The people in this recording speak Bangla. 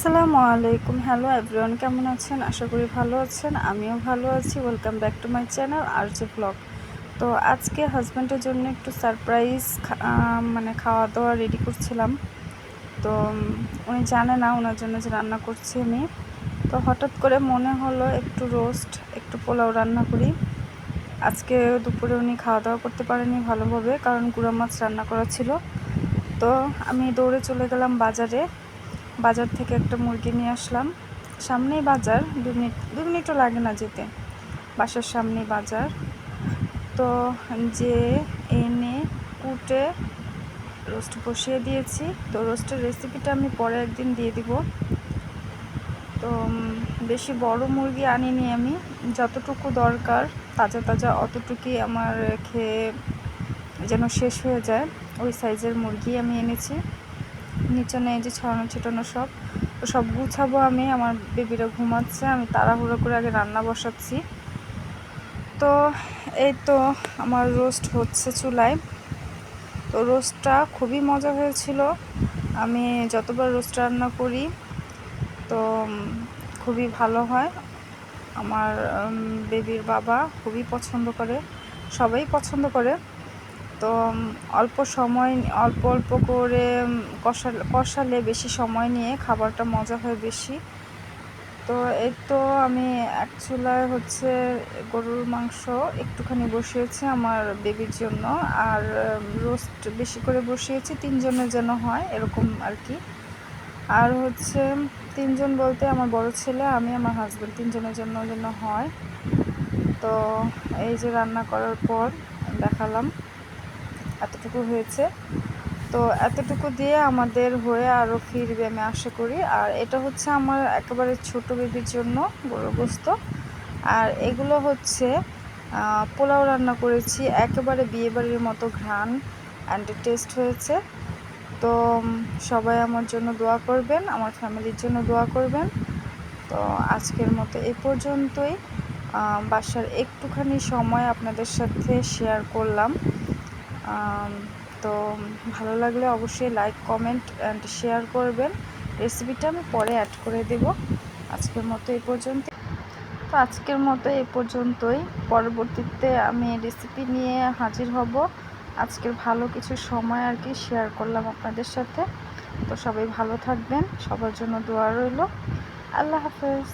আসসালামু আলাইকুম। হ্যালো এভরিওয়ান কেমন আছেন? আশা করি ভালো আছেন। আমিও ভালো আছি। Welcome back to my channel আর যে ব্লগ তো আজকে হাজব্যান্ডের জন্য একটু সারপ্রাইজ মানে খাওয়া দাওয়া রেডি করছিলাম। তো উনি জানে না ওনার জন্য যে রান্না করছি আমি। তো হঠাৎ করে মনে হলো একটু রোস্ট একটু পোলাও রান্না করি। আজকে দুপুরে উনি খাওয়া দাওয়া করতে পারেনি ভালোভাবে, কারণ গুঁড়া মাছ রান্না করা ছিল। তো আমি দৌড়ে চলে গেলাম বাজারে। বাজার থেকে একটা মুরগি নিয়ে আসলাম। সামনেই বাজার, দু মিনিট, দু মিনিটও লাগে না যেতে। বাসার সামনেই বাজার। তো যে এনে কুটে রোস্ট বসিয়ে দিয়েছি। তো রোস্টের রেসিপিটা আমি পরে একদিন দিয়ে দিব। তো বেশি বড় মুরগি আনিনি আমি। যতটুকু দরকার, তাজা তাজা অতটুকুই আমার খেয়ে যেন শেষ হয়ে যায়, ওই সাইজের মুরগি আমি এনেছি। নিচে নেই যে ছড়ানো, ছিটানো সব। তো সব গুছাবো আমি, আমার বেবিরা ঘুমাচ্ছে, আমি তাড়াহুড়ো করে আগে রান্না বসাচ্ছি। তো এই তো আমার রোস্ট হচ্ছে চুলায়। তো রোস্টটা খুবই মজা হয়েছিল। আমি যতবার রোস্ট রান্না করি, তো খুবই ভালো হয়। আমার বেবির বাবা খুবই পছন্দ করে, সবাই পছন্দ করে। তো অল্প সময় অল্প অল্প করে কষা, কষালে বেশি সময় নিয়ে খাবারটা মজা হয় বেশি। তো এই তো আমি এক চুলায় হচ্ছে গরুর মাংস একটুখানি বসিয়েছি আমার বেবির জন্য। আর রোস্ট বেশি করে বসিয়েছি, তিনজনের যেন হয়, এরকম আর কি। আর হচ্ছে, তিনজন বলতে আমার বড় ছেলে, আমি আমার হাজব্যান্ড তিনজনের জন্য যেন হয়। তো এই যে রান্না করার পর দেখালাম। এতটুকু হয়েছে। তো এতটুকু দিয়ে আমাদের হয়ে আরও ফিরবে আমি আশা করি। আর এটা হচ্ছে আমার একেবারে ছোট বেবির জন্য গরু গোস্ত। আর এগুলো হচ্ছে পোলাও রান্না করেছি। একেবারে বিয়েবাড়ির মতো ঘ্রাণ অ্যান্ড টেস্ট হয়েছে। তো সবাই আমার জন্য দোয়া করবেন, আমার ফ্যামিলির জন্য দোয়া করবেন। তো আজকের মতো এই পর্যন্তই। বাসার একটুখানি সময় আপনাদের সাথে শেয়ার করলাম। তো ভালো লাগলে অবশ্যই লাইক কমেন্ট অ্যান্ড শেয়ার করবেন। রেসিপিটা আমি পরে অ্যাড করে দেব। আজকের মতো এই পর্যন্ত। তো আজকের মতো এই পর্যন্তই। পরবর্তীতে আমি রেসিপি নিয়ে হাজির হব। আজকের ভালো কিছু সময় আর কি শেয়ার করলাম আপনাদের সাথে। তো সবাই ভালো থাকবেন। সবার জন্য দোয়া রইল। আল্লাহ হাফেজ।